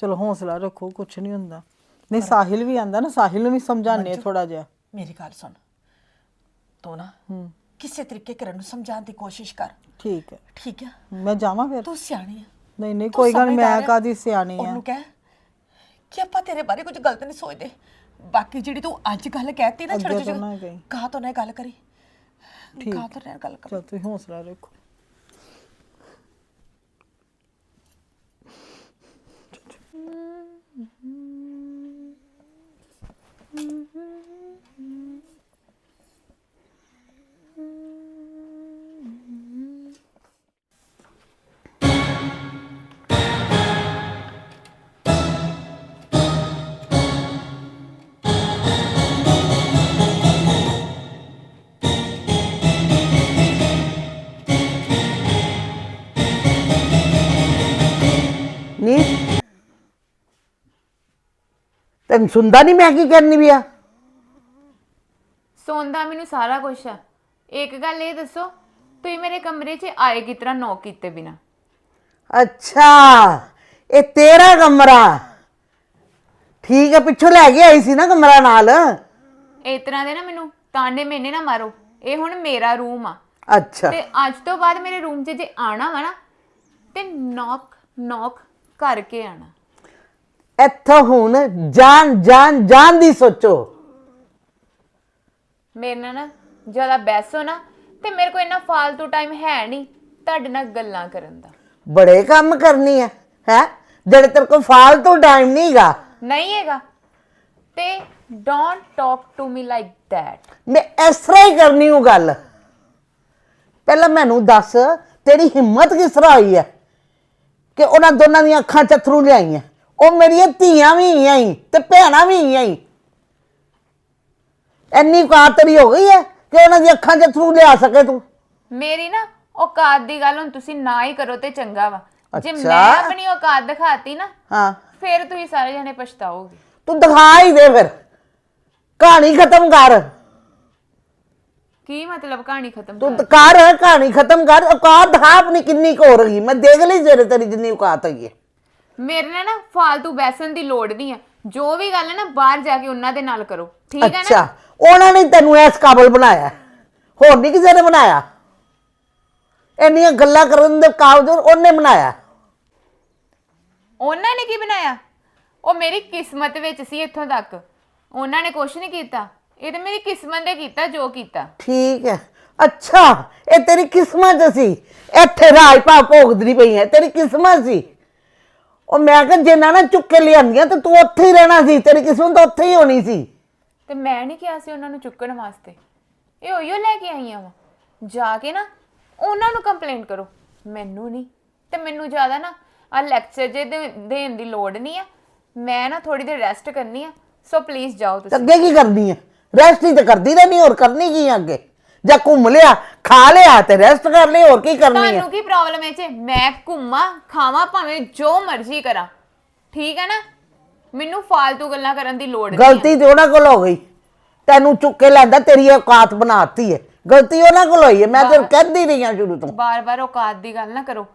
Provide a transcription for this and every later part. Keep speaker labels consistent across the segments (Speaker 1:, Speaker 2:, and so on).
Speaker 1: ਚਲੋ ਹੌਸਲਾ ਰੱਖੋ ਕੁਛ ਨਹੀਂ ਹੁੰਦਾ। ਨਹੀਂ ਸਾਹਿਲ ਵੀ ਆਂਦਾ ਨਾ ਸਾਹਿਲ ਨੂੰ ਵੀ ਸਮਝਾਣੇ ਥੋੜਾ ਜਿਹਾ।
Speaker 2: ਮੇਰੀ ਗੱਲ ਸੁਣ। ਤੂੰ ਨਾ ਕਿਸੇ ਤਰੀਕੇ ਕਰਨ ਨੂੰ ਸਮਝਾਉਣ ਦੀ ਕੋਸ਼ਿਸ਼ ਕਰ।
Speaker 1: ਠੀਕ ਹੈ।
Speaker 2: ਠੀਕ ਆ
Speaker 1: ਮੈਂ ਜਾਵਾਂ ਫਿਰ।
Speaker 2: ਤੂੰ ਸਿਆਣੀ ਆ
Speaker 1: ਨਹੀਂ ਨਹੀਂ ਕੋਈ ਗੱਲ ਮੈਂ। ਕਾਦੀ ਸਿਆਣੀ ਆ
Speaker 2: ਉਹਨੂੰ ਕਹਿ ਕਿ ਆਪਾਂ ਤੇਰੇ ਬਾਰੇ ਕੁਝ ਗਲਤ ਨਹੀਂ ਸੋਚਦੇ। ਬਾਕੀ ਜਿਹੜੀ ਤੂੰ ਅੱਜ ਗੱਲ ਕਹਿਤੀ ਨਾ
Speaker 1: ਅੱਗੇ
Speaker 2: ਛੜ
Speaker 1: ਤੋਂ ਨਾ ਕਹੀਂ।
Speaker 2: ਕਹਾ ਤੋਂ ਨਾ ਗੱਲ ਕਰੀ?
Speaker 1: ਠੀਕ।
Speaker 2: ਤੋਂ ਨਾ ਗੱਲ ਕਰ?
Speaker 1: ਚਲ ਤੁਸੀਂ ਹੌਸਲਾ ਰੱਖੋ।
Speaker 3: ਤੈਨੂੰ ਸੁਣਦਾ ਨਹੀਂ ਮੈਂ ਕੀ ਕਰਨੀ ਵੀ ਆ?
Speaker 4: ਸੌਂਦਾ ਮੈਨੂੰ ਸਾਰਾ ਕੁਝ ਆ। ਇੱਕ ਗੱਲ ਇਹ ਦੱਸੋ ਤੁਸੀਂ ਮੇਰੇ ਕਮਰੇ 'ਚ ਆਏ ਕਿਸ ਤਰ੍ਹਾਂ ਨੌਕ ਕੀਤੇ ਬਿਨਾ?
Speaker 3: ਅੱਛਾ ਇਹ ਤੇਰਾ ਕਮਰਾ। ਠੀਕ ਹੈ ਪਿੱਛੋਂ ਲੈ ਕੇ ਆਈ ਸੀ ਨਾ ਕਮਰਾ ਨਾਲ।
Speaker 4: ਇਸ ਤਰ੍ਹਾਂ ਦੇ ਨਾ ਮੈਨੂੰ ਤਾਂਡੇ ਮੈਨੇ ਨਾ ਮਾਰੋ। ਇਹ ਹੁਣ ਮੇਰਾ ਰੂਮ ਆ।
Speaker 3: ਅੱਛਾ।
Speaker 4: ਤੇ ਅੱਜ ਤੋਂ ਬਾਅਦ ਮੇਰੇ ਰੂਮ 'ਚ ਜੇ ਆਣਾ ਵਾ ਨਾ ਤੇ ਨੌਕ ਨੌਕ ਕਰਕੇ ਆਣਾ
Speaker 3: ਇੱਥੋਂ ਹੁਣ ਜਾਨ ਜਾਨ ਜਾਨ ਦੀ ਸੋਚੋ।
Speaker 4: ਮੇਰੇ ਨਾਲ ਨਾ ਜ਼ਿਆਦਾ ਬੈਸੋ ਨਾ ਤੇ ਮੇਰੇ ਕੋਲ ਇੰਨਾ ਫਾਲਤੂ ਟਾਈਮ ਹੈ ਨਹੀਂ ਤੁਹਾਡੇ ਨਾਲ ਗੱਲਾਂ ਕਰਨ ਦਾ।
Speaker 3: ਬੜੇ ਕੰਮ ਕਰਨੀ ਹੈ ਹੈ? ਜਿਹੜੇ ਤੇਰੇ ਕੋਲ ਫਾਲਤੂ ਟਾਈਮ ਨਹੀਂਗਾ
Speaker 4: ਨਹੀਂ ਹੈਗਾ। ਤੇ don't talk to me like that
Speaker 3: ਮੈਂ ਇਸ ਤਰ੍ਹਾਂ ਹੀ ਕਰਨੀ ਉਹ ਗੱਲ। ਪਹਿਲਾਂ ਮੈਨੂੰ ਦੱਸ ਤੇਰੀ ਹਿੰਮਤ ਕਿਸ ਤਰ੍ਹਾਂ ਹੋਈ ਹੈ ਕਿ ਉਹਨਾਂ ਦੋਨਾਂ ਦੀਆਂ ਅੱਖਾਂ ਚ ਅਥਰੂ ਲਿਆਈਆਂ? ਉਹ ਮੇਰੀਆਂ ਧੀਆਂ ਵੀ ਆਈ ਤੇ ਭੈਣਾਂ ਵੀ ਆਈ ਇੰਨੀ ਕਾਤਰੀ ਹੋ ਗਈ ਹੈ ਕਿ ਉਹਨਾਂ ਦੀਆਂ ਅੱਖਾਂ ਚ ਅਥਰੂ ਲਿਆ ਸਕੇ ਤੂੰ?
Speaker 4: ਮੇਰੀ ਨਾ ਔਕਾਤ ਦੀ ਗੱਲ ਹੁਣ ਤੁਸੀਂ ਨਾ ਹੀ ਕਰੋ ਤੇ ਚੰਗਾ ਵਾ। ਜੇ
Speaker 3: ਅੱਛਾ।
Speaker 4: ਮੈਂ ਆਪਣੀ ਔਕਾਤ ਦਿਖਾਤੀ ਨਾ
Speaker 3: ਹਾਂ।
Speaker 4: ਫਿਰ ਤੁਸੀਂ ਸਾਰੇ ਜਣੇ ਪਛਤਾਓਗੇ।
Speaker 3: ਤੂੰ ਦਿਖਾ ਹੀ ਦੇ ਫਿਰ। ਕਹਾਣੀ ਖਤਮ ਕਰ।
Speaker 4: ਕੀ ਮਤਲਬ ਕਹਾਣੀ ਖਤਮ
Speaker 3: ਤੂੰ
Speaker 4: ਕਰ?
Speaker 3: ਕਰ ਕਹਾਣੀ ਖਤਮ ਕਰ। ਔਕਾਤ ਦਿਖਾ ਆਪਣੀ ਕਿੰਨੀ ਕੁ ਹੋ ਰਹੀ। ਮੈਂ ਦੇਖ ਲਈ ਜਿਹੜੇ ਤੇਰੀ ਜਿੰਨੀ ਔਕਾਤ ਹੈਗੀ ਹੈ।
Speaker 4: ਮੇਰੇ ਨਾਲ ਨਾ ਫालतू ਬੈਸਣ ਦੀ ਲੋੜ ਨਹੀਂ ਹੈ ਜੋ ਵੀ ਗੱਲ ਹੈ ਨਾ ਬਾਹਰ ਜਾ ਕੇ ਉਹਨਾਂ ਦੇ ਨਾਲ ਕਰੋ। ਠੀਕ ਹੈ ਨਾ?
Speaker 3: ਅੱਛਾ ਉਹਨਾਂ ਨੇ ਤੈਨੂੰ ਇਸ ਕਾਬਲ ਬਣਾਇਆ। ਹੈ। ਹੋਰ ਨਹੀਂ ਕਿਸੇ ਨੇ ਬਣਾਇਆ। ਇੰਨੀਆਂ ਗੱਲਾਂ ਕਰਨ ਦੇ ਕਾਬਜੂਦ ਉਹਨੇ ਬਣਾਇਆ।
Speaker 4: ਉਹਨਾਂ ਨੇ ਕੀ ਬਣਾਇਆ? ਉਹ ਮੇਰੀ ਕਿਸਮਤ ਵਿੱਚ ਸੀ ਇੱਥੋਂ ਤੱਕ। ਉਹਨਾਂ ਨੇ ਕੁਝ ਨਹੀਂ ਕੀਤਾ। ਇਹ ਤਾਂ ਮੇਰੀ ਕਿਸਮਤ ਨੇ ਕੀਤਾ ਜੋ ਕੀਤਾ।
Speaker 3: ਠੀਕ ਹੈ। ਅੱਛਾ ਇਹ ਤੇਰੀ ਕਿਸਮਤ ਸੀ। ਇੱਥੇ ਰਾਜ ਭਾ ਭੋਗਦੀ ਪਈ ਹੈ। ਤੇਰੀ ਕਿਸਮਤ ਸੀ। ਉਹ ਮੈਂ ਕਿਹਾ ਜੇ ਨਾ ਨਾ ਚੁੱਕ ਕੇ ਲਿਆਂਦੀਆਂ ਤਾਂ ਤੂੰ ਉੱਥੇ ਹੀ ਰਹਿਣਾ ਸੀ ਤੇਰੀ ਕਿਸਮਤ ਤਾਂ ਉੱਥੇ ਹੀ ਹੋਣੀ ਸੀ।
Speaker 4: ਤੇ ਮੈਂ ਨਹੀਂ ਕਿਹਾ ਸੀ ਉਹਨਾਂ ਨੂੰ ਚੁੱਕਣ ਵਾਸਤੇ। ਇਹ ਉਹੀਓ ਲੈ ਕੇ ਆਈਆਂ ਵਾ। ਜਾ ਕੇ ਨਾ ਉਹਨਾਂ ਨੂੰ ਕੰਪਲੇਂਟ ਕਰੋ। ਮੈਨੂੰ ਨਹੀਂ। ਤੇ ਮੈਨੂੰ ਜ਼ਿਆਦਾ ਨਾ ਆ ਲੈਕਚਰ ਜੇ ਦੇ- ਦੇਣ ਦੀ ਲੋੜ ਨਹੀਂ ਆ। ਮੈਂ ਨਾ ਥੋੜੀ ਦੇਰ ਰੈਸਟ ਕਰਨੀ ਆ। ਸੋ ਪਲੀਜ਼ ਜਾਓ
Speaker 3: ਤੇ
Speaker 4: ਤੁਸੀਂ।
Speaker 3: ਅੱਗੇ ਕੀ ਕਰਨੀ ਹੈ ਰੈਸਟ ਹੀ ਤੇ ਕਰਦੀ ਰਹਿਣੀ ਹੋਰ ਕਰਨੀ ਕੀ ਹੈ ਅੱਗੇ? ਜਾਂ ਘੁੰਮ ਲਿਆ ਖਾ ਲਿਆ ਤੇ ਰੈਸਟ ਕਰ ਲਈ ਹੋਰ ਕੀ ਕਰਨੀ ਹੈ
Speaker 4: ਤੁਹਾਨੂੰ ਕੀ ਪ੍ਰੋਬਲਮ ਹੈ ਚ? ਮੈਂ ਘੁੰਮਾਂ ਖਾਵਾਂ ਭਾਵੇਂ ਜੋ ਮਰਜ਼ੀ ਕਰਾਂ। ਠੀਕ ਹੈ ਨਾ? ਮੈਨੂੰ ਫालतू ਗੱਲਾਂ ਕਰਨ ਦੀ ਲੋੜ ਨਹੀਂ।
Speaker 3: ਗਲਤੀ ਤੇ ਉਹਨਾਂ ਕੋਲ ਹੋ ਗਈ। ਤੈਨੂੰ ਚੁੱਕ ਕੇ ਲੈਂਦਾ ਤੇਰੀ ਔਕਾਤ ਬਣਾਤੀ ਹੈ। ਗਲਤੀ ਉਹਨਾਂ ਕੋਲ ਹੋਈ ਹੈ ਮੈਂ ਤੇ ਕਹਿੰਦੀ ਰਹੀ ਹਾਂ ਸ਼ੁਰੂ ਤੋਂ।
Speaker 4: ਬਾਰ-ਬਾਰ ਔਕਾਤ ਦੀ ਗੱਲ ਨਾ ਕਰੋ।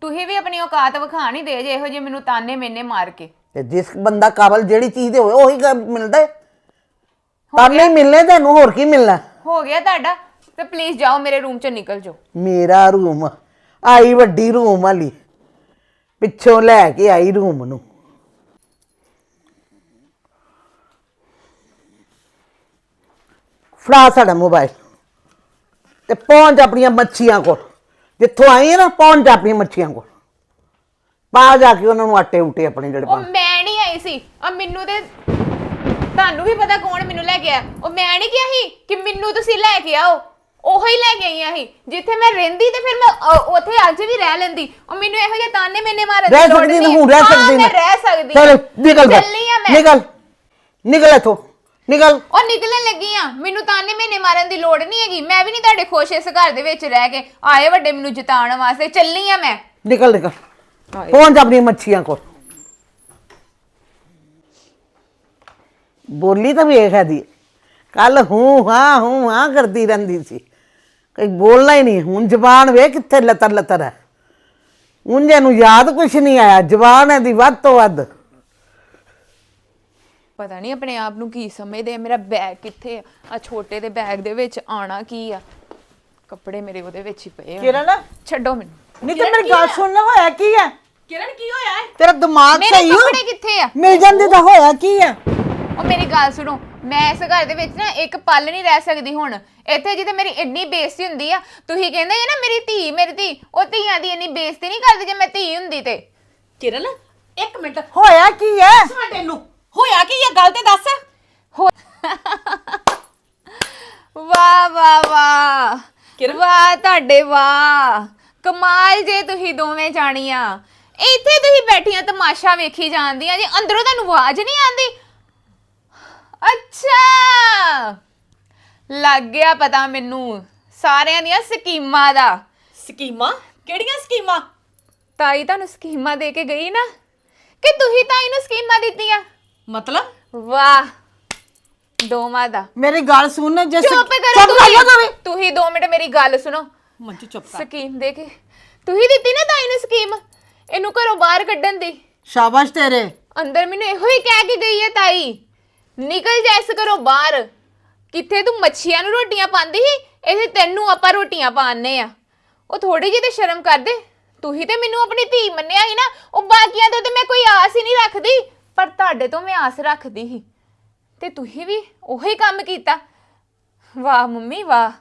Speaker 4: ਤੁਸੀਂ ਵੀ ਆਪਣੀ ਔਕਾਤ ਵਿਖਾ ਨਹੀਂ ਦੇ ਜੇ ਇਹੋ ਜਿਹੇ ਮੈਨੂੰ ਤਾਨੇ ਮੇਨੇ ਮਾਰ ਕੇ।
Speaker 3: ਤੇ ਜਿਸ ਬੰਦਾ ਕਾਬਲ ਜਿਹੜੀ ਚੀਜ਼ ਦੇ ਹੋਵੇ ਉਹੀ ਮਿਲਦਾ ਹੈ। ਤਾਂ ਨਹੀਂ ਮਿਲਨੇ ਤੈਨੂੰ ਹੋਰ ਕੀ ਮਿਲਣਾ?
Speaker 4: ਹੋ ਗਿਆ ਤੁਹਾਡਾ ਤੇ ਪਲੀਜ਼ ਜਾਓ ਮੇਰੇ ਰੂਮ ਚੋਂ ਨਿਕਲ ਜਾਓ।
Speaker 3: ਮੇਰਾ ਰੂਮ ਆਈ ਵੱਡੀ ਰੂਮ ਵਾਲੀ। ਪਿੱਛੋਂ ਲੈ ਕੇ ਆਈ ਰੂਮ ਨੂੰ। ਫੜਾ ਸਾਡਾ ਮੋਬਾਈਲ ਤੇ ਪਹੁੰਚ ਆਪਣੀਆਂ ਮੱਛੀਆਂ ਕੋਲ। ਜਿੱਥੋਂ ਆਈ ਹੈ ਨਾ ਪਹੁੰਚ ਆਪਣੀਆਂ ਮੱਛੀਆਂ ਕੋਲ। ਪਾ ਜਾ ਕੇ ਉਹਨਾਂ ਨੂੰ ਆਟੇ ਉਟੇ ਆਪਣੇ ਜਿਹੜੇ
Speaker 4: ਉਹ
Speaker 3: ਪਾ
Speaker 4: ਮੈਂ ਨਹੀਂ ਆਈ ਸੀ। ਆ ਮੈਨੂੰ ਤੇ ਤੁਹਾਨੂੰ ਵੀ ਪਤਾ ਕੌਣ ਮੈਨੂੰ ਲੈ ਕੇ ਆਇਆ ਉਹ ਮੈਂ ਨਹੀਂ ਕਿਹਾ ਸੀ ਕਿ ਮੈਨੂੰ ਤੁਸੀਂ ਲੈ ਕੇ ਆਓ। ਉਹੋ ਹੀ ਲੈ ਕੇ ਆਈਆਂ ਸੀ। ਜਿੱਥੇ ਮੈਂ ਰਹਿੰਦੀ ਤੇ ਫਿਰ ਮੈਂ ਅ, ਉੱਥੇ ਅੱਜ ਵੀ ਰਹਿ ਲੈਂਦੀ। ਉਹ ਮੈਨੂੰ ਇਹੋ ਜਿਹੇ ਤਾਨੇ ਮੈਨੇ ਮਾਰਨ
Speaker 3: ਰਹਿ
Speaker 4: ਲੋੜ
Speaker 3: ਸਕਦੀ
Speaker 4: ਨਹੀਂ।
Speaker 3: ਨਾ ਹੁਣ ਰਹਿ
Speaker 4: ਹਾਂ,
Speaker 3: ਸਕਦੀ
Speaker 4: ਮੈਂ ਰਹਿ ਸਕਦੀ
Speaker 3: ਚਲ
Speaker 4: ਹਾਂ।
Speaker 3: ਨਿਕਲ ਬਾਹਰ।
Speaker 4: ਚੱਲੀ ਆ ਮੈਂ।
Speaker 3: ਨਿਕਲ। ਨਿਕਲ ਇਥੋਂ। ਨਿਕਲ।
Speaker 4: ਉਹ ਨਿਕਲਣ ਲੱਗੀ ਆ। ਮੈਨੂੰ ਤਾਨੇ ਮੈਨੇ ਮਾਰਨ ਦੀ ਲੋੜ ਨਹੀਂ ਹੈਗੀ। ਮੈਂ ਵੀ ਨਹੀਂ ਤੁਹਾਡੇ ਖੁਸ਼ ਇਸ ਘਰ ਦੇ ਵਿੱਚ ਰਹਿ ਕੇ। ਆਏ ਵੱਡੇ ਮੈਨੂੰ ਜਿਤਾਉਣ ਵਾਸਤੇ। ਚੱਲੀ ਆ ਮੈਂ।
Speaker 3: ਨਿਕਲ ਨਿਕਲ। ਪਹੁੰਚ ਆਪਣੀਆਂ ਮੱਛੀਆਂ ਕੋਲ। ਬੋਲੀ ਤਾਂ ਵੇਖ ਆਦੀ ਕੱਲ ਹੂੰ ਹਾਂ ਹੂੰ ਹਾਂ ਕਰਦੀ ਰਹਿੰਦੀ ਸੀ। ਕਈ ਬੋਲਣਾ ਹੀ ਨਹੀਂ। ਹੁਣ ਜ਼ਬਾਨ ਵੇ ਕਿੱਥੇ ਲਤਰ ਲਤਰ ਹੈ। ਉਂਝ ਨੂੰ ਯਾਦ ਕੁਛ ਨਹੀਂ ਆਇਆ। ਜ਼ਬਾਨ ਇਹਦੀ ਵੱਧ ਤੋਂ ਵੱਧ।
Speaker 4: ਪਤਾ ਨਹੀਂ ਆਪਣੇ ਆਪ ਨੂੰ ਕੀ ਸਮਝਦੇ ਆ। ਮੇਰਾ ਬੈਗ ਕਿੱਥੇ ਆ? ਆ ਛੋਟੇ ਦੇ ਬੈਗ ਦੇ ਵਿੱਚ ਆਣਾ ਕੀ ਆ? ਕੱਪੜੇ ਮੇਰੇ ਉਹਦੇ ਵਿੱਚ ਹੀ ਪਏ ਆ।
Speaker 1: ਕਿਰਨ?
Speaker 4: ਛੱਡੋ ਮੈਨੂੰ।
Speaker 1: ਨਹੀਂ ਤੇ ਮੇਰੀ ਗੱਲ ਸੁਣਨਾ ਹੋਇਆ ਕੀ ਹੈ
Speaker 2: ਕਿਰਨ ਕੀ ਹੋਇਆ? ਹੈ
Speaker 1: ਤੇਰਾ ਦਿਮਾਗ
Speaker 4: ਮੇਰੇ
Speaker 1: ਸਹੀ ਹੋ
Speaker 4: ਕੱਪੜੇ ਕਿੱਥੇ ਆ?
Speaker 1: ਮਿਲ ਜਾਂਦੇ ਤਾਂ ਹੋਇਆ ਕੀ ਹੈ
Speaker 4: ਉਹ ਮੇਰੀ ਗੱਲ ਸੁਣੋ ਮੈਂ ਇਸ ਘਰ ਦੇ ਵਿੱਚ ਨਾ ਇੱਕ ਪਲ ਨਹੀਂ ਰਹਿ ਸਕਦੀ ਹੁਣ। ਇੱਥੇ ਜਿੱਥੇ ਮੇਰੀ ਇੰਨੀ ਬੇਇੱਜ਼ਤੀ ਹੁੰਦੀ ਆ ਤੁਸੀਂ ਕਹਿੰਦੇ ਜੇ ਨਾ ਮੇਰੀ ਧੀ ਮੇਰੀ ਧੀ ਉਹ ਧੀਆਂ ਦੀ ਇੰਨੀ ਬੇਇੱਜ਼ਤੀ ਨਹੀਂ ਕਰਦੀ ਜੇ ਮੈਂ ਧੀ ਹੁੰਦੀ ਤੇ।
Speaker 2: ਕਿਰਨ ਇੱਕ ਮਿੰਟ।
Speaker 1: ਹੋਇਆ ਕੀ ਹੈ
Speaker 2: ਸਾਡੇ ਨੂੰ। ਹੋਇਆ ਕੀ ਇਹ ਗੱਲ ਤੇ ਦੱਸ।
Speaker 4: ਹੋ- ਵਾਹ ਵਾਹ ਵਾਹ।
Speaker 2: ਕਿਰਨ?
Speaker 4: ਵਾਹ ਤੁਹਾਡੇ ਵਾਹ। ਕਮਾਲ ਜੇ ਤੁਸੀਂ ਦੋਵੇਂ ਜਾਣੀਆਂ। ਇੱਥੇ ਤੁਸੀਂ ਬੈਠੀਆਂ ਤਮਾਸ਼ਾ ਵੇਖੀ ਜਾਂਦੀਆਂ ਜੀ ਅੰਦਰੋਂ ਤੁਹਾਨੂੰ ਆਵਾਜ਼ ਨਹੀਂ ਆਉਂਦੀ। ਅੱਛਾ! ਲੱਗ ਗਿਆ ਪਤਾ ਮੈਨੂੰ ਸਾਰਿਆਂ ਦੀਆਂ ਸਕੀਮਾਂ ਦਾ।
Speaker 2: ਸਕੀਮਾਂ? ਕਿਹੜੀਆਂ ਸਕੀਮਾਂ?
Speaker 4: ਤਾਈ ਤੁਹਾਨੂੰ ਸਕੀਮਾਂ ਦੇ ਕੇ ਗਈ ਨਾ? ਕਿ ਤੁਸੀਂ ਤਾਈ ਨੂੰ ਸਕੀਮਾਂ ਦਿੱਤੀਆਂ?
Speaker 2: ਮਤਲਬ?
Speaker 4: ਵਾਹ! ਦੋਵਾਂ ਦਾ।
Speaker 1: ਮੇਰੀ ਗੱਲ ਸੁਣ ਜੇ
Speaker 4: ਚੁੱਪ ਕਰੋ ਤੁਸੀਂ। ਤੁਸੀਂ 2 ਮਿੰਟ ਮੇਰੀ ਗੱਲ ਸੁਣੋ।
Speaker 2: ਮੰਜੂ ਚੁੱਪ ਕਰ।
Speaker 4: ਸਕੀਮ ਦੇ ਕੇ। ਤੁਸੀਂ ਦਿੱਤੀ ਨਾ ਤਾਈ ਨੂੰ ਸਕੀਮ? ਇਹਨੂੰ ਘਰੋਂ ਬਾਹਰ ਕੱਢਣ ਦੀ।
Speaker 1: ਸ਼ਾਬਾਸ਼ ਤੇਰੇ।
Speaker 4: ਅੰਦਰ ਮੈਨੂੰ ਇਹੋ ਹੀ ਕਹਿ ਕੇ ਗਈ ਹੈ ਤਾਈ। ਨਿਕਲ ਜਾ ਇਸ ਘਰੋਂ ਬਾਹਰ। ਕਿੱਥੇ ਤੂੰ ਮੱਛੀਆਂ ਨੂੰ ਰੋਟੀਆਂ ਪਾਉਂਦੀ ਸੀ? ਇੱਥੇ ਤੈਨੂੰ ਆਪਾਂ ਰੋਟੀਆਂ ਪਾਉਂਦੇ ਆ। ਉਹ ਥੋੜੀ ਜਿਹੀ ਤੇ ਸ਼ਰਮ ਕਰ ਦੇ ਤੂੰ ਹੀ ਤੇ ਮੈਨੂੰ ਆਪਣੀ ਧੀ ਮੰਨਿਆ ਸੀ ਨਾ, ਉਹ ਬਾਕੀਆਂ ਤੋਂ ਤੇ ਮੈਂ ਕੋਈ ਆਸ ਹੀ ਨਹੀਂ ਰੱਖਦੀ। ਪਰ ਤੁਹਾਡੇ ਤੋਂ ਮੈਂ ਆਸ ਰੱਖਦੀ ਸੀ। ਤੇ ਤੁਸੀਂ ਵੀ ਉਹੀ ਕੰਮ ਕੀਤਾ। ਵਾਹ ਮੰਮੀ, ਵਾਹ।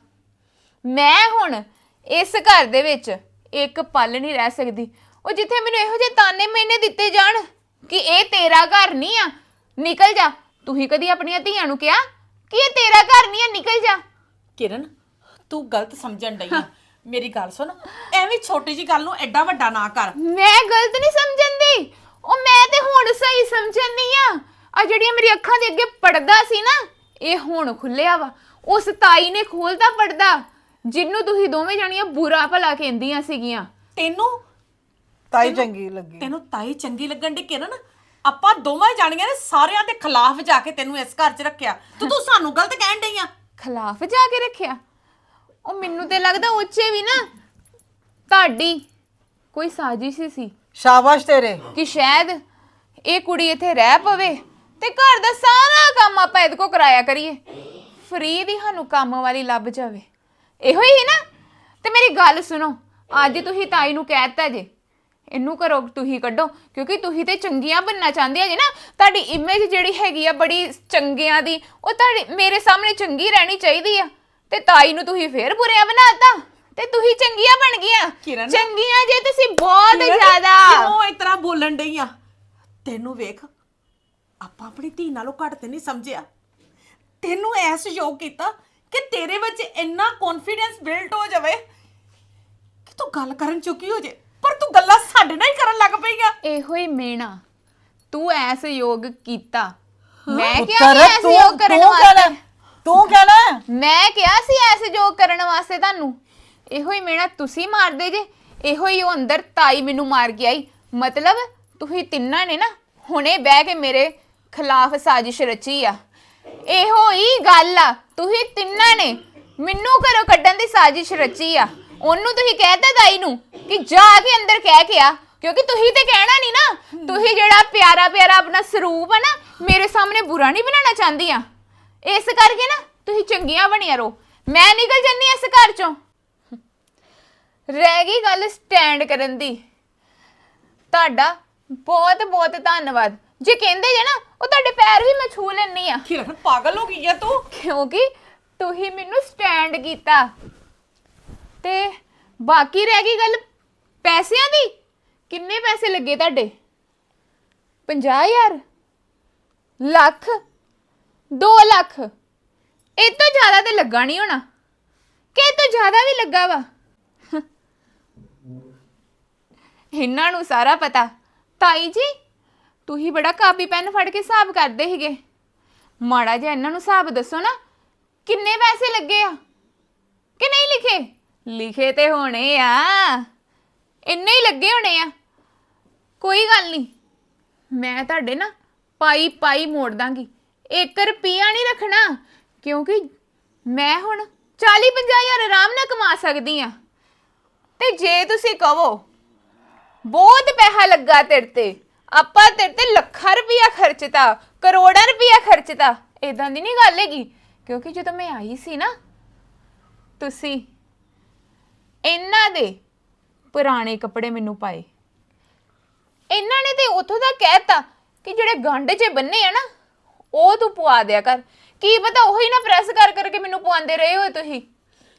Speaker 4: ਮੈਂ ਹੁਣ ਇਸ ਘਰ ਦੇ ਵਿੱਚ ਇੱਕ ਪਲ ਨਹੀਂ ਰਹਿ ਸਕਦੀ। ਉਹ ਜਿੱਥੇ ਮੈਨੂੰ ਇਹੋ ਜਿਹੇ ਤਾਨੇ ਮੈਨੇ ਦਿੱਤੇ ਜਾਣ ਕਿ ਇਹ ਤੇਰਾ ਘਰ ਨਹੀਂ ਆ, ਨਿਕਲ ਜਾ। ਤੁਸੀਂ ਕਦੀ ਆਪਣੀਆਂ ਧੀਆਂ ਨੂੰ ਕਿਹਾ ਕਿ ਇਹ ਤੇਰਾ ਘਰ ਨਹੀਂ ਆ ਨਿਕਲ ਜਾ।
Speaker 2: ਕਿਰਨ ਤੂੰ ਗਲਤ ਸਮਝਣ ਡਈ ਆ। ਮੇਰੀ ਗੱਲ ਸੁਣ ਐਵੇਂ ਛੋਟੀ ਜੀ ਗੱਲ ਨੂੰ ਐਡਾ ਵੱਡਾ ਨਾ ਕਰ।
Speaker 4: ਮੈਂ ਗਲਤ ਨਹੀਂ ਸਮਝਣ ਦੀ ਉਹ ਮੈਂ ਤੇ ਹੁਣ ਸਹੀ ਸਮਝਣੀ ਆ। ਆ ਜਿਹੜੀਆਂ ਮੇਰੀ ਅੱਖਾਂ ਦੇ ਅੱਗੇ ਪੜਦਾ ਸੀ ਨਾ ਇਹ ਹੁਣ ਖੁੱਲਿਆ ਵਾ। ਉਸ ਤਾਈ ਨੇ ਖੋਲਤਾ ਪੜਦਾ ਜਿਹਨੂੰ ਤੁਸੀਂ ਦੋਵੇਂ ਜਾਣੀਆਂ ਬੁਰਾ ਭਲਾ ਕਹਿੰਦੀਆਂ ਸੀਗੀਆਂ।
Speaker 2: ਤੈਨੂੰ
Speaker 1: ਤਾਈ ਚੰਗੀ ਲੱਗੀ।
Speaker 2: ਤੈਨੂੰ ਤਾਈ ਚੰਗੀ ਲੱਗਣ ਦੀ ਕਿਰਨ? ਆਪਾਂ ਦੋਵਾਂ ਜਾਣੀਆਂ ਨੇ ਸਾਰਿਆਂ ਦੇ ਖਿਲਾਫ ਜਾ ਕੇ ਤੈਨੂੰ ਇਸ ਘਰ 'ਚ ਰੱਖਿਆ। ਤੂੰ ਤੂੰ ਸਾਨੂੰ ਗਲਤ ਕਹਿਣ ਡਈ ਆ।
Speaker 4: ਖਿਲਾਫ ਜਾ ਕੇ ਰੱਖਿਆ? ਉਹ ਮੈਨੂੰ ਤੇ ਲੱਗਦਾ ਉੱਚੇ ਵੀ ਨਾ। ਤੁਹਾਡੀ ਕੋਈ ਸਾਜ਼ਿਸ਼ ਹੀ ਸੀ
Speaker 1: ਸ਼ਾਬਾਸ਼ ਤੇਰੇ।
Speaker 4: ਕਿ ਸ਼ਾਇਦ ਇਹ ਕੁੜੀ ਇੱਥੇ ਰਹਿ ਪਵੇ ਤੇ ਘਰ ਦਾ ਸਾਰਾ ਕੰਮ ਆਪਾਂ ਇਹਦੇ ਕੋ ਕਰਾਇਆ ਕਰੀਏ। ਫ੍ਰੀ ਦੀ ਸਾਨੂੰ ਕੰਮ ਵਾਲੀ ਲੱਭ ਜਾਵੇ। ਇਹੋ ਹੀ ਨਾ? ਤੇ ਮੇਰੀ ਗੱਲ ਸੁਣੋ ਅੱਜ ਤੁਸੀਂ ਤਾਈ ਨੂੰ ਕਹਿਤਾ ਜੇ। ਇਹਨੂੰ ਕਰੋ ਤੁਸੀਂ ਕੱਢੋ ਕਿਉਂਕਿ ਤੁਸੀਂ ਤੇ ਚੰਗੀਆਂ ਬਣਨਾ ਚਾਹੁੰਦੇ ਆ ਜੇ ਨਾ ਤੁਹਾਡੀ ਇਮੇਜ ਜਿਹੜੀ ਹੈਗੀ ਆ ਬੜੀ ਚੰਗਿਆਂ ਦੀ ਉਹ ਤੁਹਾਡੀ ਮੇਰੇ ਸਾਹਮਣੇ ਚੰਗੀ ਰਹਿਣੀ ਚਾਹੀਦੀ ਆ। ਤੇ ਤਾਈ ਨੂੰ ਤੁਸੀਂ ਫੇਰ ਬੁਰਿਆ ਬਣਾਤਾ ਤੇ ਤੁਸੀਂ ਚੰਗੀਆਂ ਬਣ ਗਈਆਂ।
Speaker 2: ਕਿਰਨ।
Speaker 4: ਚੰਗੀਆਂ ਜੇ ਤੁਸੀਂ ਬਹੁਤ
Speaker 2: ਕਿਰਨ,
Speaker 4: ਜ਼ਿਆਦਾ।
Speaker 2: ਕਿਉਂ ਇਸ ਤਰ੍ਹਾਂ ਬੋਲਣ ਡਈ ਆ? ਤੈਨੂੰ ਵੇਖ ਆਪਾਂ ਆਪਣੀ ਧੀ ਨਾਲੋਂ ਘੱਟ ਤੇ ਨਹੀਂ ਸਮਝਿਆ। ਤੈਨੂੰ ਐਸ ਯੋਗ ਕੀਤਾ ਕਿ ਤੇਰੇ ਵਿੱਚ ਇੰਨਾ ਕੌਨਫੀਡੈਂਸ ਬਿਲਡ ਹੋ ਜਾਵੇ ਕਿ ਤੂੰ ਗੱਲ ਕਰਨ ਚੁੱਕੀ ਹੋ ਜੇ। ਪਰ ਤੂੰ ਗੱਲਾਂ ਸਾਡੇ ਨਾਲ ਹੀ ਕਰਨ ਲੱਗ ਪਈਆਂ
Speaker 4: ਇਹੋ ਹੀ ਮੇਣਾ ਤੂੰ ਐਸ ਯੋਗ ਕੀਤਾ। ਮੈਂ ਕਿਹਾ
Speaker 1: ਪੁੱਤਰ
Speaker 4: ਸੀ ਐਸ
Speaker 1: ਤੂੰ
Speaker 4: ਯੋਗ ਕਰਨ
Speaker 1: ਤੂੰ ਕਹਿਣਾ
Speaker 4: ਵਾਸਤੇ।
Speaker 1: ਤੂੰ ਕਹਿਣਾ?
Speaker 4: ਮੈਂ ਕਿਹਾ ਸੀ ਐਸ ਯੋਗ ਕਰਨ ਵਾਸਤੇ ਤੁਹਾਨੂੰ। ਇਹੋ ਹੀ ਮੇਣਾ ਤੁਸੀਂ ਮਾਰਦੇ ਜੇ। ਇਹੋ ਹੀ ਉਹ ਅੰਦਰ ਤਾਈ ਮੈਨੂੰ ਮਾਰ ਕੇ ਆਈ। ਮਤਲਬ ਤੁਸੀਂ ਤਿੰਨਾਂ ਨੇ ਨਾ ਹੁਣੇ ਬਹਿ ਕੇ ਮੇਰੇ ਖਿਲਾਫ ਸਾਜ਼ਿਸ਼ ਰਚੀ ਆ। ਇਹੋ ਹੀ ਗੱਲ ਆ ਤੁਸੀਂ ਤਿੰਨਾਂ ਨੇ ਮੈਨੂੰ ਘਰੋਂ ਕੱਢਣ ਦੀ ਸਾਜ਼ਿਸ਼ ਰਚੀ ਆ। ਉਹਨੂੰ ਤੁਸੀਂ ਕਹਿਤਾ ਤਾਈ ਨੂੰ ਕਿ ਜਾ ਕੇ ਅੰਦਰ ਕਹਿ ਕੇ ਆ ਕਿਉਂਕਿ ਤੁਸੀਂ ਤੇ ਕਹਿਣਾ ਨਹੀਂ ਨਾ। ਤੁਸੀਂ ਜਿਹੜਾ ਪਿਆਰਾ ਪਿਆਰਾ ਆਪਣਾ ਸਰੂਪ ਆ ਨਾ ਮੇਰੇ ਸਾਹਮਣੇ ਬੁਰਾ ਨਹੀਂ ਬਣਾਉਣਾ ਚਾਹੁੰਦੀਆਂ। ਇਸ ਕਰਕੇ ਨਾ ਤੁਸੀਂ ਚੰਗੀਆਂ ਬਣੀਆਂ ਰਹੋ। ਮੈਂ ਨਿਕਲ ਜੰਨੀ ਇਸ ਘਰ ਚੋਂ। ਰਹਿ ਗਈ ਗੱਲ ਸਟੈਂਡ ਕਰਨ ਦੀ। ਤੁਹਾਡਾ ਬਹੁਤ ਬਹੁਤ ਧੰਨਵਾਦ। ਜੇ ਕਹਿੰਦੇ ਜੇ ਨਾ ਉਹ ਤੁਹਾਡੇ ਪੈਰ ਵੀ ਮੈਂ ਛੂ ਲੈਣੀ ਆ
Speaker 2: ਕਿਰਨ ਪਾਗਲ ਹੋ ਗਈ ਆ ਤੂੰ।
Speaker 4: ਕਿਉਂਕਿ ਤੁਸੀਂ ਮੈਨੂੰ ਸਟੈਂਡ ਕੀਤਾ। ਤੇ ਬਾਕੀ ਰਹਿ ਗਈ ਗੱਲ ਪੈਸਿਆਂ ਦੀ? ਕਿੰਨੇ ਪੈਸੇ ਲੱਗੇ ਤੁਹਾਡੇ? 50000 ਲੱਖ? 2 ਲੱਖ? ਇਹ ਤੋਂ ਜ਼ਿਆਦਾ ਤੇ ਲੱਗਾ ਨਹੀਂ ਹੋਣਾ। ਕਿ ਇਹ ਤੋਂ ਜ਼ਿਆਦਾ ਵੀ ਲੱਗਾ ਵਾ? ਇਹਨਾਂ ਨੂੰ ਸਾਰਾ ਪਤਾ। ਤਾਈ ਜੀ, ਤੁਸੀਂ ਬੜਾ ਕਾਪੀ ਪੈਨ ਫੜ ਕੇ ਹਿਸਾਬ ਕਰਦੇ ਸੀਗੇ। ਮਾੜਾ ਜਿਹਾ ਇਹਨਾਂ ਨੂੰ ਹਿਸਾਬ ਦੱਸੋ ਨਾ, ਕਿੰਨੇ ਪੈਸੇ ਲੱਗੇ ਆ? ਕਿ ਨਹੀਂ ਲਿਖੇ? ਲਿਖੇ ਤੇ ਹੋਣੇ ਆ। ਇੰਨੇ ਹੀ ਲੱਗੇ ਹੋਣੇ ਆ। ਕੋਈ ਗੱਲ ਨਹੀਂ। ਮੈਂ ਤੁਹਾਡੇ ਨਾ ਪਾਈ ਪਾਈ ਮੋੜ ਦਾਂਗੀ। 1 ਰੁਪਿਆ ਨਹੀਂ ਰੱਖਣਾ। ਕਿਉਂਕਿ ਮੈਂ ਹੁਣ 40 ਹਜ਼ਾਰ ਆਰਾਮ ਨਾਲ ਕਮਾ ਸਕਦੀ ਆ। ਤੇ ਜੇ ਤੁਸੀਂ ਕਹੋ, ਬਹੁਤ ਪੈਸਾ ਲੱਗਾ ਤੇਰੇ ਤੇ। ਆਪਾਂ ਤੇਰੇ ਤੇ ਲੱਖਾਂ ਰੁਪਇਆ ਖਰਚਤਾ, ਕਰੋੜਾਂ ਰੁਪਇਆ ਖਰਚਤਾ। ਇਦਾਂ ਦੀ ਨਹੀਂ ਗੱਲ ਹੈਗੀ। ਕਿਉਂਕਿ ਜਦੋਂ ਮੈਂ ਆਈ ਸੀ ਨਾ, ਤੁਸੀਂ ਇਹਨਾਂ ਦੇ ਪੁਰਾਣੇ ਕੱਪੜੇ ਮੈਨੂੰ ਪਾਏ। ਇਹਨਾਂ ਨੇ ਤੇ ਉਥੋਂ ਦਾ ਕਹਿਤਾ ਕਿ ਜਿਹੜੇ ਗੰਢ 'ਚ ਬੰਨੇ ਆ ਨਾ ਉਹ ਤੂੰ ਪਵਾ ਦਿਆ ਕਰ। ਕੀ ਪਤਾ ਉਹੀ ਨਾ ਪ੍ਰੈਸ ਕਰ ਕਰਕੇ ਮੈਨੂੰ ਪਵਾਉਂਦੇ ਰਹੇ ਹੋ ਤੁਸੀਂ।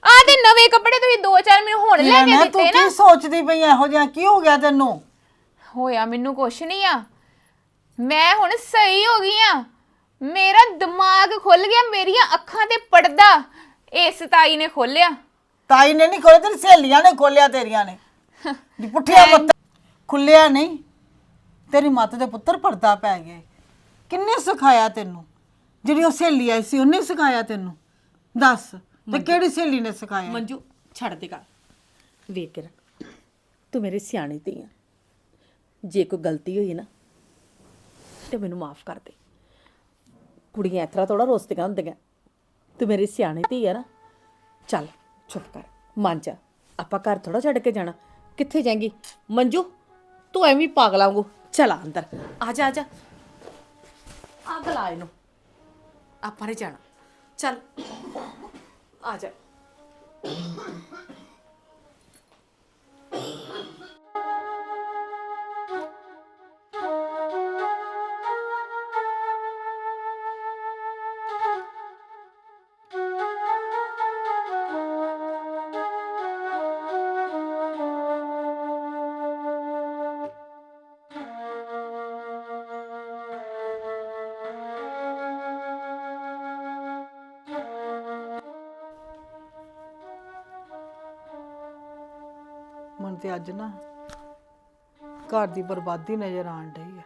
Speaker 4: ਆਹ ਤੇ ਨਵੇਂ ਕੱਪੜੇ ਤੁਸੀਂ ਦੋ ਚਾਰ ਮੈਨੂੰ ਹੁਣ ਲੈ ਕੇ
Speaker 1: ਤੂੰ
Speaker 4: ਦਿੱਤੇ ਨਾ।
Speaker 1: ਕੀ ਸੋਚਦੀ ਪਈ ਐ ਇਹੋ ਜਿਹਾ ਕੀ ਹੋ ਗਿਆ ਤੈਨੂੰ?
Speaker 4: ਹੋਇਆ ਮੈਨੂੰ ਕੁਛ ਨਹੀਂ ਆ। ਮੈਂ ਹੁਣ ਸਹੀ ਹੋ ਗਈ ਆ। ਮੇਰਾ ਦਿਮਾਗ ਖੁੱਲ ਗਿਆ ਮੇਰੀਆਂ ਅੱਖਾਂ ਤੇ ਪੜਦਾ ਇਸ ਤਾਈ ਨੇ ਖੋਲਿਆ
Speaker 1: ਤਾਈ ਨੇ ਨਹੀਂ ਖੋਲਿਆ ਤੇਰੀ ਸਹੇਲੀਆਂ ਨੇ ਖੋਲਿਆ ਤੇਰੀਆਂ ਨੇ। ਜੀ ਪੁੱਠਿਆ ਪੱਤ ਖੁੱਲਿਆ ਨਹੀਂ। ਤੇਰੀ ਮੱਤ ਦੇ ਪੁੱਤਰ ਪਰਦਾ ਪੈ ਗਿਆ। ਕਿੰਨੇ ਸਿਖਾਇਆ ਤੈਨੂੰ? ਜਿਹੜੀ ਉਹ ਸਹੇਲੀ ਆਈ ਸੀ ਉਹਨੇ ਸਿਖਾਇਆ ਤੈਨੂੰ? ਦੱਸ ਤੇ ਕਿਹੜੀ ਸਹੇਲੀ ਨੇ ਸਿਖਾਇਆ?
Speaker 2: ਮੰਜੂ ਛੱਡ ਦੇ ਗੱਲ। ਵੇਖ ਕੇ ਰੱਖ। ਤੂੰ ਮੇਰੀ ਸਿਆਣੀ ਧੀ ਆ। ਜੇ ਕੋਈ ਗਲਤੀ ਹੋਈ ਨਾ ਤੇ ਮੈਨੂੰ ਮਾਫ ਕਰ ਦੇ। ਕੁੜੀਆਂ ਇਸ ਤਰ੍ਹਾਂ ਥੋੜਾ ਰੋਸਤੀਆਂ ਹੁੰਦੀਆਂ। ਤੂੰ ਮੇਰੀ ਸਿਆਣੀ ਧੀ ਆ ਨਾ। ਚੱਲ। ਚੁੱਪ ਕਰ। ਮੰਨ ਜਾ। ਆਪਾਂ ਘਰ ਥੋੜਾ ਛੱਡ ਕੇ ਜਾਣਾ। ਕਿੱਥੇ ਜਾਏਂਗੀ? ਮੰਜੂ, ਤੂੰ ਐਵੇਂ ਹੀ ਪਾਗਲਾਂ ਵਾਂਗੂ। ਚਲ ਆ ਅੰਦਰ। ਆ ਜਾ ਆ ਜਾ। ਅੱਗ ਲਾ ਇਹਨੂੰ। ਆਪਾਂ ਨੇ ਜਾਣਾ। ਚੱਲ। ਆ ਜਾ।
Speaker 1: ਤੇ ਅੱਜ ਨਾ ਘਰ ਦੀ ਬਰਬਾਦੀ ਨਜ਼ਰ ਆਣ ਰਹੀ ਹੈ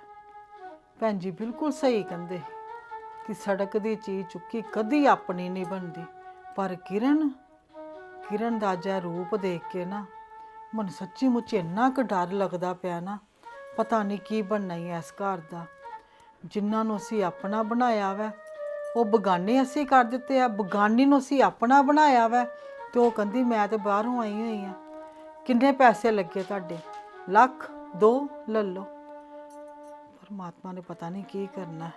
Speaker 1: ਭੈਣ ਜੀ ਬਿਲਕੁਲ ਸਹੀ ਕਹਿੰਦੇ ਕਿ ਸੜਕ ਦੀ ਚੀਜ਼ ਚੁੱਕੀ ਕਦੀ ਆਪਣੀ ਨਹੀਂ ਬਣਦੀ। ਪਰ ਕਿਰਨ ਕਿਰਨ ਦਾ ਜਿਹਾ ਰੂਪ ਦੇਖ ਕੇ ਨਾ ਮਨ ਸੱਚੀ ਮੁੱਚ ਇੰਨਾ ਕੁ ਡਰ ਲੱਗਦਾ ਪਿਆ ਨਾ, ਪਤਾ ਨਹੀਂ ਕੀ ਬਣਨਾ ਹੀ ਇਸ ਘਰ ਦਾ। ਜਿਨ੍ਹਾਂ ਨੂੰ ਅਸੀਂ ਆਪਣਾ ਬਣਾਇਆ ਵੈ, ਉਹ ਬਗਾਨੇ ਅਸੀਂ ਕਰ ਦਿੱਤੇ ਆ, ਬਗਾਨੀ ਨੂੰ ਅਸੀਂ ਆਪਣਾ ਬਣਾਇਆ ਵੈ ਤੇ ਉਹ ਕਹਿੰਦੀ ਮੈਂ ਤੇ ਬਾਹਰੋਂ ਆਈ ਹੋਈ ਆ। ਕਿੰਨੇ ਪੈਸੇ ਲੱਗੇ ਤੁਹਾਡੇ? ਲੱਖ ਦੋ ਲੈ ਲਓ। ਪਰਮਾਤਮਾ ਨੇ ਪਤਾ ਨਹੀਂ ਕੀ ਕਰਨਾ। ਹੈ।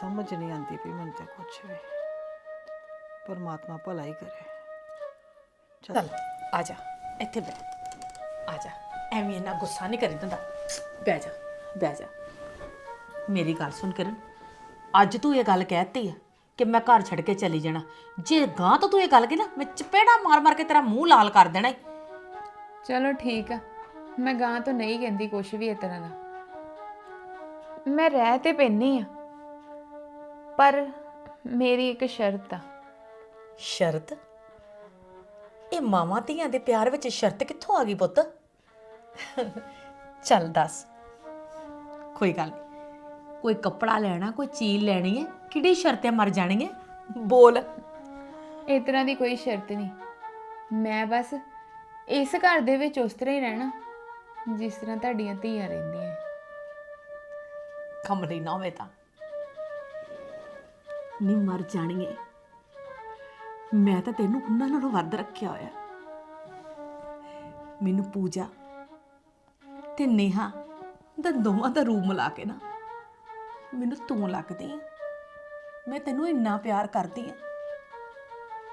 Speaker 1: ਸਮਝ ਨਹੀਂ ਆਉਂਦੀ ਵੀ ਮੈਨੂੰ ਤੇ ਕੁਛ ਵੀ। ਪਰਮਾਤਮਾ ਭਲਾ ਹੀ ਕਰੇ।
Speaker 2: ਚੱਲ। ਆ ਜਾ। ਇੱਥੇ ਬੈ ਆ ਜਾ। ਐਵੇਂ ਇੰਨਾ ਗੁੱਸਾ ਨਹੀਂ ਕਰੀ ਦਿੰਦਾ। ਬਹਿ ਜਾ ਬਹਿ ਜਾ। ਮੇਰੀ ਗੱਲ ਸੁਣ ਕਰਨ, ਅੱਜ ਤੂੰ ਇਹ ਗੱਲ ਕਹਿਤੀ ਆ। ਕਿ ਮੈਂ ਘਰ ਛੱਡ ਕੇ ਚਲੀ ਜਾਣਾ। ਜੇ ਗਾਂ ਤੋਂ ਤੂੰ ਇਹ ਗੱਲ ਕਹੀ ਨਾ ਮੈਂ ਚਪੇੜਾ ਮਾਰ ਮਾਰ ਕੇ ਤੇਰਾ ਮੂੰਹ ਲਾਲ ਕਰ ਦੇਣਾ ਈ।
Speaker 4: ਚਲੋ ਠੀਕ ਆ। ਮੈਂ ਗਾਂ ਤੋਂ ਨਹੀਂ ਕਹਿੰਦੀ ਕੁਛ ਵੀ ਇਸ ਤਰ੍ਹਾਂ ਦਾ। ਮੈਂ ਰਹਿ ਤੇ ਪੈਣੀ ਆ ਪਰ ਮੇਰੀ ਇੱਕ ਸ਼ਰਤ ਆ।
Speaker 2: ਸ਼ਰਤ? ਇਹ ਮਾਵਾਂ ਧੀਆਂ ਦੇ ਪਿਆਰ ਵਿੱਚ ਸ਼ਰਤ ਕਿੱਥੋਂ ਆ ਗਈ ਪੁੱਤ? ਚੱਲ ਦੱਸ। ਕੋਈ ਗੱਲ ਨਹੀਂ ਕੋਈ ਕੱਪੜਾ ਲੈਣਾ ਕੋਈ ਚੀਜ਼ ਲੈਣੀ ਹੈ ਕਿਹੜੀ ਸ਼ਰਤੇ ਮਰ ਜਾਣੀ ਹੈ ਬੋਲ।
Speaker 4: ਇਸ ਤਰ੍ਹਾਂ ਦੀ ਕੋਈ ਸ਼ਰਤ ਨਹੀਂ। ਮੈਂ ਬਸ ਇਸ ਘਰ ਦੇ ਵਿੱਚ ਉਸ ਤਰ੍ਹਾਂ ਹੀ ਰਹਿਣਾ ਜਿਸ ਤਰ੍ਹਾਂ ਤੁਹਾਡੀਆਂ ਧੀਆਂ ਰਹਿੰਦੀਆਂ
Speaker 2: ਕਮਲੀ ਨਾ ਹੋਵੇ ਤਾਂ। ਨੀ ਮਰ ਜਾਣੀਏ ਮੈਂ ਤਾਂ ਤੈਨੂੰ ਉਹਨਾਂ ਨਾਲੋਂ ਵੱਧ ਰੱਖਿਆ ਹੋਇਆ। ਮੈਨੂੰ ਪੂਜਾ ਤੇ ਨੇਹਾ ਦਾ ਦੋਵਾਂ ਦਾ ਰੂਪ ਮਿਲਾ ਕੇ ਨਾ ਮੈਨੂੰ ਤੂੰ ਲੱਗਦੀ ਹੈ ਮੈਂ ਤੈਨੂੰ ਇੰਨਾ ਪਿਆਰ ਕਰਦੀ ਹਾਂ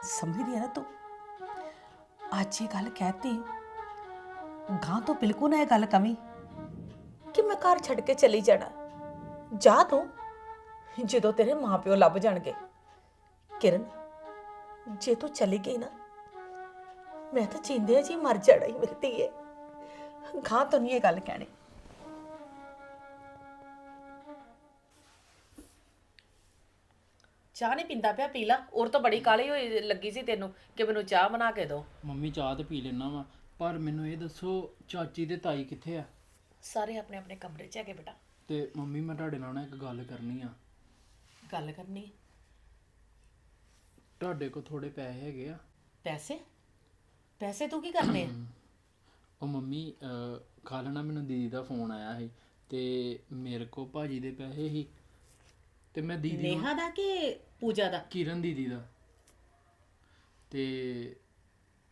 Speaker 2: ਸਮਝਦੀ ਹੈ ਨਾ ਤੂੰ? ਅੱਜ ਇਹ ਗੱਲ ਕਹਿਤੀ। ਗਾਂ ਤੋਂ ਬਿਲਕੁਲ ਨਾ ਇਹ ਗੱਲ ਕਮੀ ਕਿ ਮੈਂ ਘਰ ਛੱਡ ਕੇ ਚਲੀ ਜਾਣਾ। ਜਾ ਤੂੰ, ਜਦੋਂ ਤੇਰੇ ਮਾਪਿਓ ਲੱਭ ਜਾਣਗੇ। ਕਿਰਨ, ਜੇ ਤੂੰ ਚਲੀ ਗਈ ਨਾ, ਮੈਂ ਤਾਂ ਚਿੰਦੇ ਜੀ ਮਰ ਜਾਣਾ ਹੀ ਮੇਰੀ ਧੀਏ। ਗਾਂ ਤੋਂ ਨਹੀਂ ਇਹ ਗੱਲ ਕਹਿਣੀ। ਚਾਹ ਨਹੀਂ ਪੀਂਦਾ ਪਿਆ ਪੀ ਲਾ। ਔਰ ਤਾਂ ਬੜੀ ਕਾਲੀ ਹੋਈ ਲੱਗੀ ਸੀ ਤੈਨੂੰ ਕਿ ਮੈਨੂੰ ਚਾਹ ਬਣਾ ਕੇ ਦਿਓ
Speaker 5: ਮੰਮੀ ਚਾਹ ਤੇ ਪੀ ਲੈਣਾ ਵਾ ਪਰ ਮੈਨੂੰ ਇਹ ਦੱਸੋ ਚਾਚੀ ਤੇ ਤਾਈ ਕਿੱਥੇ ਆ?
Speaker 2: ਸਾਰੇ ਆਪਣੇ ਆਪਣੇ ਕਮਰੇ 'ਚ ਹੈਗੇ ਬੇਟਾ।
Speaker 5: ਤੇ ਮੰਮੀ ਮੈਂ ਤੁਹਾਡੇ ਨਾਲ ਨਾ ਇੱਕ ਗੱਲ ਕਰਨੀ ਆ।
Speaker 2: ਗੱਲ ਕਰਨੀ।
Speaker 5: ਤੁਹਾਡੇ ਕੋਲ ਥੋੜੇ ਪੈਸੇ ਹੈਗੇ ਆ।
Speaker 2: ਪੈਸੇ? ਪੈਸੇ ਤੂੰ ਕੀ ਕਰਨੇ ਆ?
Speaker 5: ਉਹ ਮੰਮੀ ਅਹ, ਕੱਲ੍ਹ ਨਾ ਮੈਨੂੰ ਦੀਦੀ ਦਾ ਫੋਨ ਆਇਆ ਸੀ ਤੇ ਮੇਰੇ ਕੋ ਭਾਜੀ ਦੇ ਪੈਸੇ ਸੀ। ਤੇ ਮੈਂ ਦੀਦੀ ਨੂੰ
Speaker 2: ਨੇਹਾ ਦਾ ਕਿ ਪੂਜਾ ਦਾ?
Speaker 5: ਕਿਰਨ ਦੀਦੀ ਦਾ। ਤੇ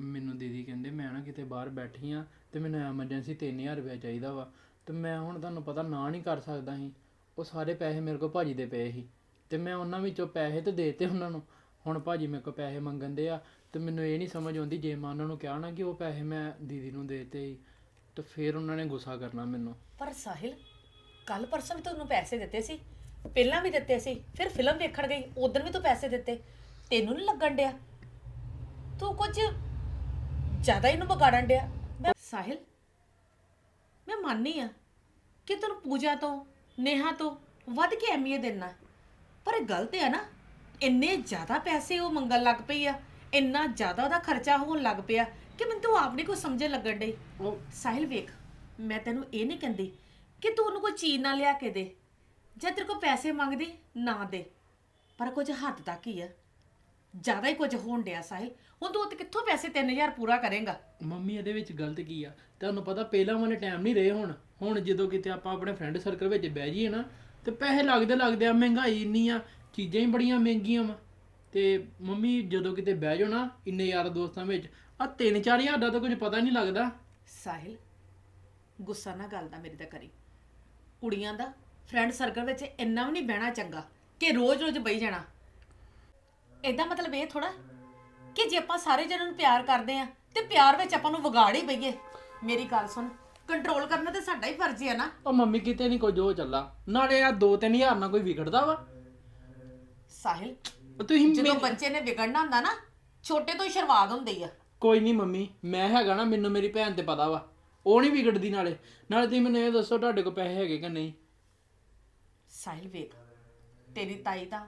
Speaker 5: ਮੈਨੂੰ ਦੀਦੀ ਕਹਿੰਦੇ ਮੈਂ ਨਾ ਕਿਤੇ ਬਾਹਰ ਬੈਠੀ ਆ ਤੇ ਮੈਨੂੰ ਐਮਰਜੈਂਸੀ 3000 ਰੁਪਏ ਚਾਹੀਦਾ ਵਾ। ਤੇ ਮੈਂ ਹੁਣ ਤੁਹਾਨੂੰ ਪਤਾ ਨਾ ਨਹੀਂ ਕਰ ਸਕਦਾ ਸੀ। ਉਹ ਸਾਰੇ ਪੈਸੇ ਮੇਰੇ ਕੋਲ ਭਾਜੀ ਦੇ ਪਏ ਸੀ। ਤੇ ਮੈਂ ਉਹਨਾਂ ਵਿੱਚੋਂ ਪੈਸੇ ਤੇ ਦੇਤੇ ਉਹਨਾਂ ਨੂੰ। ਹੁਣ ਭਾਜੀ ਮੇਰੇ ਕੋਲ ਪੈਸੇ ਮੰਗਣ ਦੇ ਆ ਤੇ ਮੈਨੂੰ ਇਹ ਨਹੀਂ ਸਮਝ ਆਉਂਦੀ ਜੇ ਮੈਂ ਉਹਨਾਂ ਨੂੰ ਕਿਹਾ ਨਾ ਕਿ ਉਹ ਪੈਸੇ ਮੈਂ ਦੀਦੀ ਨੂੰ ਦੇਤੇ ਸੀ ਤੇ ਫਿਰ ਉਹਨਾਂ ਨੇ ਗੁੱਸਾ ਕਰਨਾ ਮੈਨੂੰ।
Speaker 2: ਪਰ ਸਾਹਿਲ ਕੱਲ ਪਰਸੋਂ ਵੀ ਤੁਹਾਨੂੰ ਪੈਸੇ ਦਿੱਤੇ ਸੀ। ਪਹਿਲਾਂ ਵੀ ਦਿੱਤੇ ਸੀ ਫਿਰ ਫਿਲਮ ਵੇਖਣ ਗਈ ਉਦੋਂ ਵੀ ਤੂੰ ਪੈਸੇ ਦਿੱਤੇ। ਤੈਨੂੰ ਨਹੀਂ ਲੱਗਣ ਡਿਆ। ਤੂੰ ਕੁਝ ਜ਼ਿਆਦਾ ਹੀ ਨੂੰ ਵਿਗਾੜਨ ਡਿਆ। ਮੈਂ ਸਾਹਿਲ ਮੈਂ ਮੰਨਨੀ ਆ ਕਿ ਤੈਨੂੰ ਪੂਜਾ ਤੋਂ ਨੇਹਾ ਤੋਂ ਵੱਧ ਕੇ ਅਹਿਮੀਅਤ ਦੇਣਾ ਪਰ ਇਹ ਗਲਤ ਹੈ ਨਾ। ਇੰਨੇ ਜ਼ਿਆਦਾ ਪੈਸੇ ਉਹ ਮੰਗਣ ਲੱਗ ਪਈ ਆ ਇੰਨਾ ਜ਼ਿਆਦਾ ਉਹਦਾ ਖਰਚਾ ਹੋਣ ਲੱਗ ਪਿਆ ਕਿ ਮੈਨੂੰ ਤਾਂ ਆਪ ਨਹੀਂ ਕੁਝ ਸਮਝਣ ਲੱਗਣ ਡਈ।
Speaker 5: ਉਹ
Speaker 2: ਸਾਹਿਲ ਵੇਖ ਮੈਂ ਤੈਨੂੰ ਇਹ ਨਹੀਂ ਕਹਿੰਦੀ ਕਿ ਤੂੰ ਉਹਨੂੰ ਕੋਈ ਚੀਜ਼ ਨਾ ਲਿਆ ਕੇ ਦੇ। ਜਾਂ ਤੇਰੇ ਕੋਲ ਪੈਸੇ ਮੰਗਦੀ ਨਾ ਦੇ। ਪਰ ਕੁਝ ਹੱਦ ਤੱਕ ਹੀ ਆ। ਜ਼ਿਆਦਾ ਹੀ ਕੁਝ ਹੋਣ ਡਿਆ ਸਾਹਿਲ। ਹੁਣ ਤੂੰ ਉੱਤੇ ਕਿੱਥੋਂ ਪੈਸੇ 3000 ਪੂਰਾ ਕਰੇਗਾ?
Speaker 5: ਮੰਮੀ ਇਹਦੇ ਵਿੱਚ ਗਲਤ ਕੀ ਆ? ਤੁਹਾਨੂੰ ਪਤਾ ਪਹਿਲਾਂ ਵਾਲੇ ਟਾਈਮ ਨਹੀਂ ਰਹੇ ਹੁਣ। ਹੁਣ ਜਦੋਂ ਕਿਤੇ ਆਪਾਂ ਆਪਣੇ ਫਰੈਂਡ ਸਰਕਲ ਵਿੱਚ ਬਹਿ ਜਾਈਏ ਨਾ ਤੇ ਪੈਸੇ ਲੱਗਦੇ ਲੱਗਦੇ ਆ ਮਹਿੰਗਾਈ ਇੰਨੀ ਆ ਚੀਜ਼ਾਂ ਹੀ ਬੜੀਆਂ ਮਹਿੰਗੀਆਂ ਵਾ। ਤੇ ਮੰਮੀ ਜਦੋਂ ਕਿਤੇ ਬਹਿ ਜਾਓ ਨਾ ਇੰਨੇ ਯਾਰ ਦੋਸਤਾਂ ਵਿੱਚ ਆ 3-4000 ਦਾ ਤਾਂ ਕੁਝ ਪਤਾ ਨਹੀਂ ਲੱਗਦਾ।
Speaker 2: ਸਾਹਿਲ ਗੁੱਸਾ ਨਾ ਗੱਲ ਦਾ ਮੇਰੀ ਤਾਂ ਕਰੀ। ਕੁੜੀਆਂ ਦਾ ਫਰੈਂਡ ਸਰਕਲ ਵਿੱਚ ਇੰਨਾ ਵੀ ਨਹੀਂ ਬਹਿਣਾ ਚੰਗਾ ਕਿ ਰੋਜ਼-ਰੋਜ਼ ਬਈ ਜਾਣਾ। ਇਹਦਾ ਮਤਲਬ ਇਹ ਥੋੜਾ ਕਿ ਜੇ ਆਪਾਂ ਸਾਰੇ ਜਣਾਂ ਨੂੰ ਪਿਆਰ ਕਰਦੇ ਆ ਤੇ ਪਿਆਰ ਵਿੱਚ ਆਪਾਂ ਨੂੰ ਵਿਗਾੜ ਹੀ ਬਈਏ। ਮੇਰੀ ਗੱਲ ਸੁਣ ਕੰਟਰੋਲ ਕਰਨਾ ਤੇ ਸਾਡਾ ਹੀ ਫਰਜ਼ ਹੈ ਨਾ।
Speaker 5: ਉਹ ਮੰਮੀ ਕਿਤੇ ਨਹੀਂ ਕੁਝ ਹੋ ਚੱਲਾ ਨਾਲੇ ਆ 2-3000 ਨਾਲ ਕੋਈ ਵਿਗੜਦਾ ਵਾ।
Speaker 2: ਸਾਹਿਲ
Speaker 5: ਉਹ ਤੁਸੀਂ
Speaker 2: ਜਦੋਂ
Speaker 5: ਮੇਰੀ-
Speaker 2: ਬੱਚੇ ਨੇ ਵਿਗੜਨਾ ਹੁੰਦਾ ਨਾ ਛੋਟੇ ਤੋਂ ਹੀ ਸ਼ੁਰੂਆਤ ਹੁੰਦੀ ਆ।
Speaker 5: ਕੋਈ ਨਹੀਂ ਮੰਮੀ ਮੈਂ ਹੈਗਾ ਨਾ ਮੈਨੂੰ ਮੇਰੀ ਭੈਣ ਤੇ ਪਤਾ ਵਾ। ਉਹ ਨਹੀਂ ਵਿਗੜਦੀ ਨਾਲੇ। ਨਾਲੇ ਤੁਸੀਂ ਮੈਨੂੰ ਇਹ ਦੱਸੋ ਤੁਹਾਡੇ ਕੋਲ ਪੈਸੇ ਹੈਗੇ ਕਿ ਨਹੀਂ?
Speaker 2: ਸਾਹਿਲ ਵੇਖ ਤੇਰੀ ਤਾਈ ਤਾਂ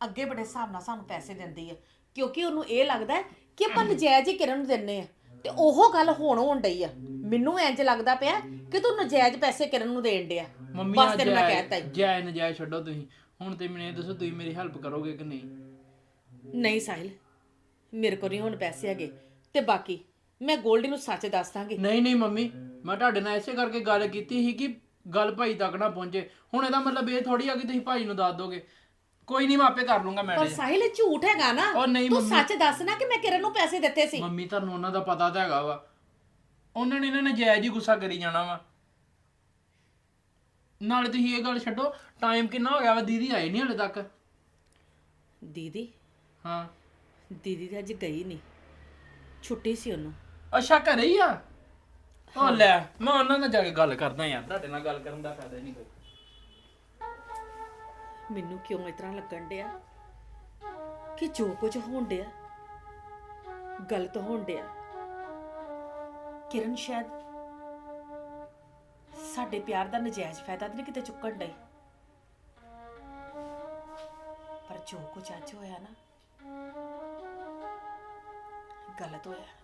Speaker 2: ਅੱਗੇ ਬੜੇ ਹਿਸਾਬ ਨਾਲ ਸਾਨੂੰ ਪੈਸੇ ਦਿੰਦੀ ਆ ਕਿਉਂਕਿ ਉਹਨੂੰ ਇਹ ਲੱਗਦਾ ਹੈ ਕਿ ਆਪਾਂ ਨਜਾਇਜ਼ ਹੀ ਕਿਰਨ ਨੂੰ ਦਿੰਨੇ ਆ ਤੇ ਉਹ ਗੱਲ ਹੁਣ ਹੋਣ ਡਈ ਆ। ਮੈਨੂੰ ਇੰਜ ਲੱਗਦਾ ਪਿਆ ਕਿ ਤੂੰ ਨਜਾਇਜ਼ ਪੈਸੇ ਕਿਰਨ ਨੂੰ ਦੇਣ ਡਿਆ।
Speaker 5: ਮੰਮੀ
Speaker 2: ਬਸ ਤੈਨੂੰ ਮੈਂ ਕਹਿਤਾ ਈ।
Speaker 5: ਜਾਇ ਨਜਾਇ ਛੱਡੋ ਤੁਸੀਂ। ਹੁਣ ਤੇ ਮੈਨੂੰ ਇਹ ਦੱਸੋ ਤੁਸੀਂ ਮੇਰੀ ਹੈਲਪ ਕਰੋਗੇ ਕਿ ਨਹੀਂ?
Speaker 2: ਨਹੀਂ ਸਾਹਿਲ ਮੇਰੇ ਕੋਲ ਨਹੀਂ ਹੁਣ ਪੈਸੇ ਹੈਗੇ। ਤੇ ਬਾਕੀ ਮੈਂ ਗੋਲਡੀ ਨੂੰ ਸੱਚ ਦੱਸ ਦਾਂਗੀ।
Speaker 5: ਨਹੀਂ ਨਹੀਂ ਮੰਮੀ ਮੈਂ ਤੁਹਾਡੇ ਨਾਲ ਐਸੇ ਕਰਕੇ ਗੱਲ ਕੀਤੀ ਸੀ ਕਿ ਗੱਲ ਭਾਈ ਤੱਕ ਨਾ ਪਹੁੰਚੇ। ਹੁਣ ਇਹਦਾ ਮਤਲਬ ਇਹ ਥੋੜੀ ਆ ਕਿ ਤੁਸੀਂ ਭਾਈ ਨੂੰ ਦੱਸ ਦੋਗੇ। ਕੋਈ ਨਹੀਂ ਮੈਂ ਆਪੇ ਕਰ ਲੂੰਗਾ
Speaker 2: ਪਰ
Speaker 5: ਮੈਨੇਜ
Speaker 2: ਸਾਹਿਲ ਇਹ ਝੂਠ ਹੈਗਾ ਨਾ।
Speaker 5: ਉਹ ਨਹੀਂ
Speaker 2: ਤੂੰ
Speaker 5: ਮੰਮੀ।
Speaker 2: ਸੱਚ ਦੱਸ ਨਾ ਕਿ ਮੈਂ ਕਿਰਨ ਨੂੰ ਪੈਸੇ ਦਿੱਤੇ ਸੀ।
Speaker 5: ਮੰਮੀ ਤੁਹਾਨੂੰ ਉਹਨਾਂ ਦਾ ਪਤਾ ਤਾਂ ਹੈਗਾ ਵਾ। ਉਹਨਾਂ ਨੇ ਇਹਨਾਂ ਨੇ ਜਾਇਜ਼ ਹੀ ਗੁੱਸਾ ਕਰੀ ਜਾਣਾ ਵਾ। ਨਾਲੇ ਤੁਸੀਂ ਇਹ ਗੱਲ ਛੱਡੋ ਟਾਈਮ ਕਿੰਨਾ ਹੋ ਗਿਆ ਵਾ? ਦੀਦੀ ਆਏ ਨਹੀਂ ਹਲੇ ਤੱਕ।
Speaker 2: ਦੀਦੀ?
Speaker 5: ਹਾਂ।
Speaker 2: ਦੀਦੀ ਤੇ ਅੱਜ ਗਈ ਨਹੀਂ ਛੁੱਟੀ ਸੀ ਉਹਨੂੰ।
Speaker 5: ਅੱਛਾ ਘਰੇ ਹੀ ਆ? ਉਹ ਲੈ, ਮੈਂ ਉਹਨਾਂ ਨਾਲ ਜਾ ਕੇ ਗੱਲ ਕਰਦਾ ਯਾਰ, ਤੁਹਾਡੇ ਨਾਲ ਗੱਲ ਕਰਨ ਦਾ ਫਾਇਦਾ ਨਹੀਂ ਕੋਈ।
Speaker 2: ਮੈਨੂੰ ਕਿਉਂ ਇਸ ਤਰ੍ਹਾਂ ਲੱਗਣ ਡਿਆ? ਕਿ ਜੋ ਕੁਝ ਹੋਣ ਡਿਆ, ਗਲਤ ਹੋਣ ਡਿਆ, ਕਿਰਨ ਸ਼ਾਇਦ ਸਾਡੇ ਪਿਆਰ ਦਾ ਨਜਾਇਜ਼ ਫਾਇਦਾ ਤਾਂ ਨਹੀਂ ਕਿਤੇ ਚੁੱਕਣ ਡਈ। ਪਰ ਜੋ ਕੁਝ ਅੱਜ ਹੋਇਆ ਨਾ, ਗਲਤ ਹੋਇਆ।